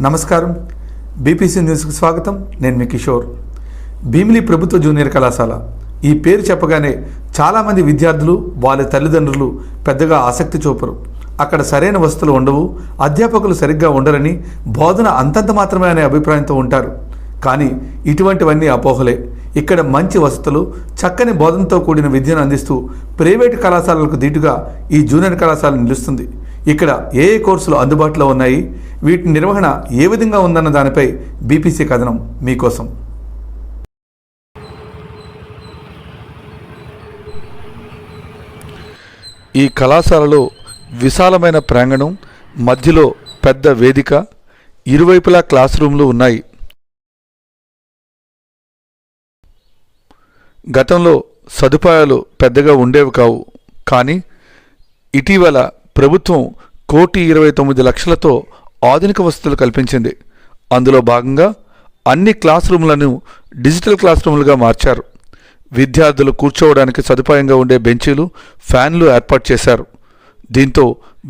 నమస్కారం. బీపీసీ న్యూస్కి స్వాగతం. నేను మీ కిషోర్. భీమిలి ప్రభుత్వ జూనియర్ కళాశాల. ఈ పేరు చెప్పగానే చాలామంది విద్యార్థులు వాళ్ళ తల్లిదండ్రులు పెద్దగా ఆసక్తి చూపరు. అక్కడ సరైన వసతులు ఉండవు అధ్యాపకులు సరిగ్గా ఉండరని బోధన అంతంత మాత్రమే అనే అభిప్రాయంతో ఉంటారు. కానీ ఇటువంటివన్నీ అపోహలే. ఇక్కడ మంచి వసతులు చక్కని బోధనతో కూడిన విద్యను అందిస్తూ ప్రైవేటు కళాశాలలకు దీటుగా ఈ జూనియర్ కళాశాల నిలుస్తుంది. ఇక్కడ ఏ ఏ కోర్సులు అందుబాటులో ఉన్నాయి? వీటి నిర్వహణ ఏ విధంగా ఉందన్న దానిపై బీపీసీ కథనం మీకోసం. ఈ కళాశాలలో విశాలమైన ప్రాంగణం మధ్యలో పెద్ద వేదిక ఇరువైపులా క్లాస్ రూమ్లు ఉన్నాయి. గతంలో సదుపాయాలు పెద్దగా ఉండేవి కావు. కానీ ఇటీవల ప్రభుత్వం కోటి ఇరవై తొమ్మిది లక్షలతో ఆధునిక వసతులు కల్పించింది. అందులో భాగంగా అన్ని క్లాస్ రూమ్లను డిజిటల్ క్లాస్ రూములుగా మార్చారు. విద్యార్థులు కూర్చోవడానికి సదుపాయంగా ఉండే బెంచీలు ఫ్యాన్లు ఏర్పాటు చేశారు. దీంతో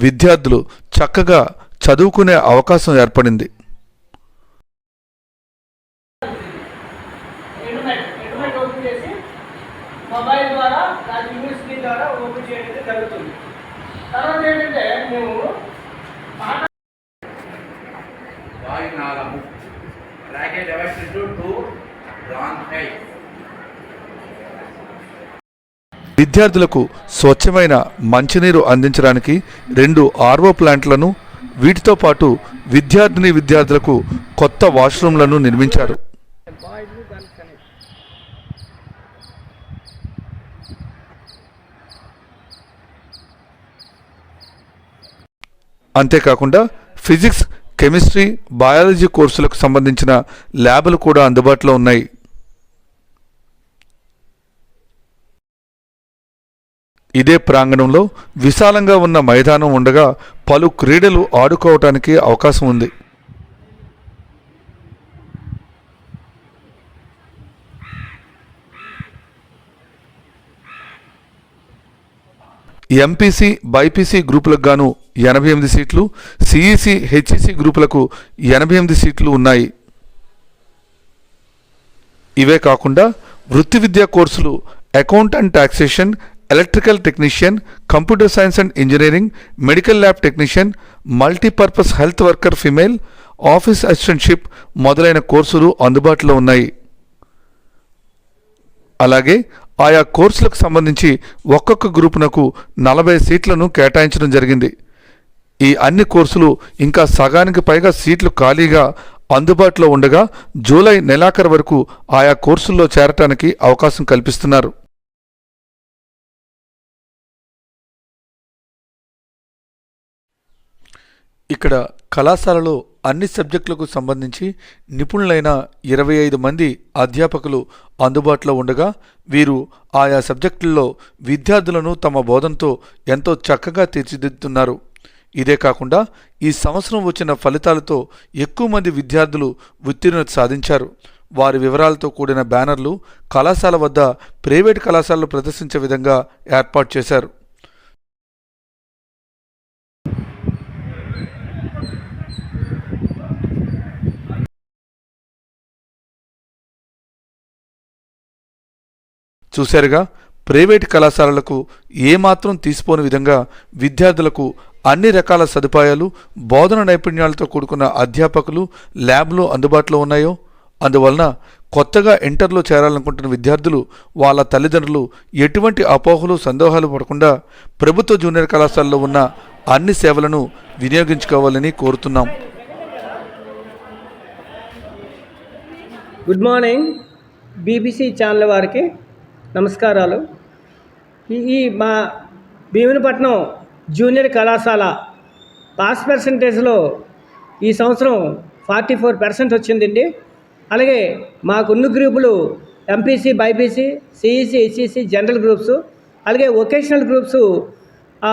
విద్యార్థులు చక్కగా చదువుకునే అవకాశం ఏర్పడింది. మొబైల్ ద్వారా దాని యూఎస్బి ద్వారా ఓపెన్ చేయడం జరుగుతుంది. తర్వాత ఏంటంటే మేము బ్రాకెట్ ఎవెక్టెడ్ టు బ్రాంకై విద్యార్థులకు స్వచ్ఛమైన మంచినీరు అందించడానికి రెండు ఆర్వో ప్లాంట్లను వీటితో పాటు విద్యార్థిని విద్యార్థులకు కొత్త వాష్రూమ్లను నిర్మించారు. అంతేకాకుండా ఫిజిక్స్ కెమిస్ట్రీ బయాలజీ కోర్సులకు సంబంధించిన ల్యాబులు కూడా అందుబాటులో ఉన్నాయి. ఇదే ప్రాంగణంలో విశాలంగా ఉన్న మైదానం ఉండగా పలు క్రీడలు ఆడుకోవటానికి అవకాశం ఉంది. ఎంపీసీ బైపీసీ గ్రూపులకు గాను ఎనభై ఎనిమిది సీట్లు సిఈసి హెచ్ఈసి గ్రూపులకు ఎనభై ఎనిమిది సీట్లు ఉన్నాయి. ఇవే కాకుండా వృత్తి విద్యా కోర్సులు account and taxation electrical technician computer science and engineering medical lab technician multipurpose health worker female office assistantship మొదలైన కోర్సులు అందుబాటులో ఉన్నాయి. అలాగే ఆయా కోర్సులకు సంబంధించి ఒక్కొక్క గ్రూపునకు నలభై సీట్లను కేటాయించడం జరిగింది. ఈ అన్ని కోర్సులు ఇంకా సగానికి పైగా సీట్లు ఖాళీగా అందుబాటులో ఉండగా జూలై నెలాఖరు వరకు ఆయా కోర్సుల్లో చేరటానికి అవకాశం కల్పిస్తున్నారు. ఇక్కడ కళాశాలలో అన్ని సబ్జెక్టులకు సంబంధించి నిపుణులైన ఇరవై ఐదు మంది అధ్యాపకులు అందుబాటులో ఉండగా వీరు ఆయా సబ్జెక్టుల్లో విద్యార్థులను తమ బోధనతో ఎంతో చక్కగా తీర్చిదిద్దుతున్నారు. ఇదే కాకుండా ఈ సంవత్సరం వచ్చిన ఫలితాలతో ఎక్కువ మంది విద్యార్థులు ఉత్తీర్ణత సాధించారు. వారి వివరాలతో కూడిన బ్యానర్లు కళాశాల వద్ద ప్రైవేట్ కళాశాలలు ప్రదర్శించే విధంగా ఏర్పాటు చేశారు. చూశారుగా ప్రైవేట్ కళాశాలలకు ఏమాత్రం తీసిపోని విధంగా విద్యార్థులకు అన్ని రకాల సదుపాయాలు బోధన నైపుణ్యాలతో కూడుకున్న అధ్యాపకులు ల్యాబ్లు అందుబాటులో ఉన్నాయో అందువలన కొత్తగా ఇంటర్లో చేరాలనుకుంటున్న విద్యార్థులు వాళ్ళ తల్లిదండ్రులు ఎటువంటి అపోహలు సందేహాలు పడకుండా ప్రభుత్వ జూనియర్ కళాశాలలో ఉన్న అన్ని సేవలను వినియోగించుకోవాలని కోరుతున్నాం. Good morning. బీబీసీ ఛానల్ వారికి నమస్కారాలు. ఈ- ఈ మా భీమునిపట్నం జూనియర్ కళాశాల పాస్ పర్సంటేజ్లో ఈ సంవత్సరం ఫార్టీ ఫోర్ పర్సెంట్ వచ్చిందండి. అలాగే మాకున్న గ్రూపులు MPC BiPC CEC HEC general groups అలాగే vocational groups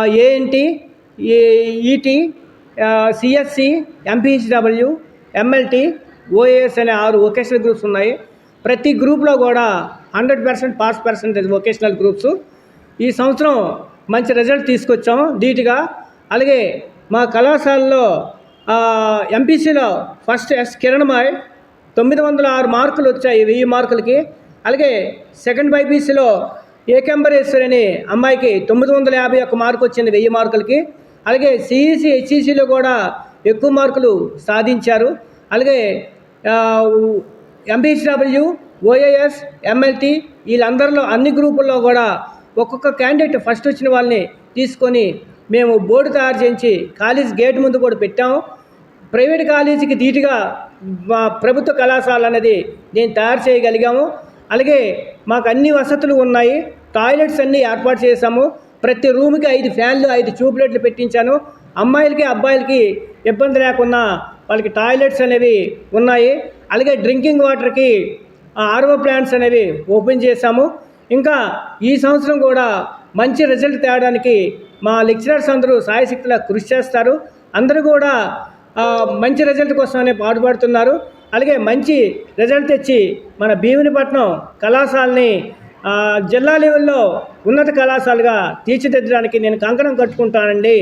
ANT ET CSC MPHW MLT OAS అనే ఆరు వొకేషనల్ గ్రూప్స్ ఉన్నాయి. ప్రతి గ్రూప్లో కూడా hundred percent pass percentage vocational groups. ఈ సంవత్సరం మంచి రిజల్ట్ తీసుకొచ్చాం ధీటుగా. అలాగే మా కళాశాలలో ఎంపీసీలో ఫస్ట్ ఎస్ కిరణమాయ్ తొమ్మిది వందల ఆరు మార్కులు వచ్చాయి వెయ్యి మార్కులకి. అలాగే సెకండ్ బైపీసీలో ఏకంబరేశ్వరి అనే అమ్మాయికి తొమ్మిది వందల యాభై ఒక్క మార్కు వచ్చింది వెయ్యి మార్కులకి. అలాగే సిఈసి హెచ్ఈసిలో కూడా ఎక్కువ మార్కులు సాధించారు. అలాగే ఎంపీసీడబ్ల్యూ ఓఏఎస్ ఎమ్మెల్టీ వీళ్ళందరిలో అన్ని గ్రూపుల్లో కూడా ఒక్కొక్క క్యాండిడేట్ ఫస్ట్ వచ్చిన వాళ్ళని తీసుకొని మేము బోర్డు తయారు చేయించి కాలేజ్ గేట్ ముందు కూడా పెట్టాము ప్రైవేట్ కాలేజీకి ధీటుగా మా ప్రభుత్వ కళాశాల అనేది నేను తయారు చేయగలిగాము. అలాగే మాకు అన్ని వసతులు ఉన్నాయి. టాయిలెట్స్ అన్నీ ఏర్పాటు చేశాము. ప్రతి రూమ్కి ఐదు ఫ్యాన్లు ఐదు ట్యూబ్లైట్లు పెట్టించాను. అమ్మాయిలకి అబ్బాయిలకి ఇబ్బంది లేకుండా వాళ్ళకి టాయిలెట్స్ అనేవి ఉన్నాయి. అలాగే డ్రింకింగ్ వాటర్కి ఆర్ఓ ప్లాంట్స్ అనేవి ఓపెన్ చేశాము. ఇంకా ఈ సంవత్సరం కూడా మంచి రిజల్ట్ తేవడానికి మా లెక్చరర్స్ అందరూ సాయశక్తిలా కృషి చేస్తారు. అందరూ కూడా మంచి రిజల్ట్ కోసమనే పాటుపడుతున్నారు. అలాగే మంచి రిజల్ట్ తెచ్చి మన భీమునిపట్నం కళాశాలని జిల్లా లెవెల్లో ఉన్నత కళాశాలగా తీర్చిదిద్దడానికి నేను కంకణం కట్టుకుంటానండి.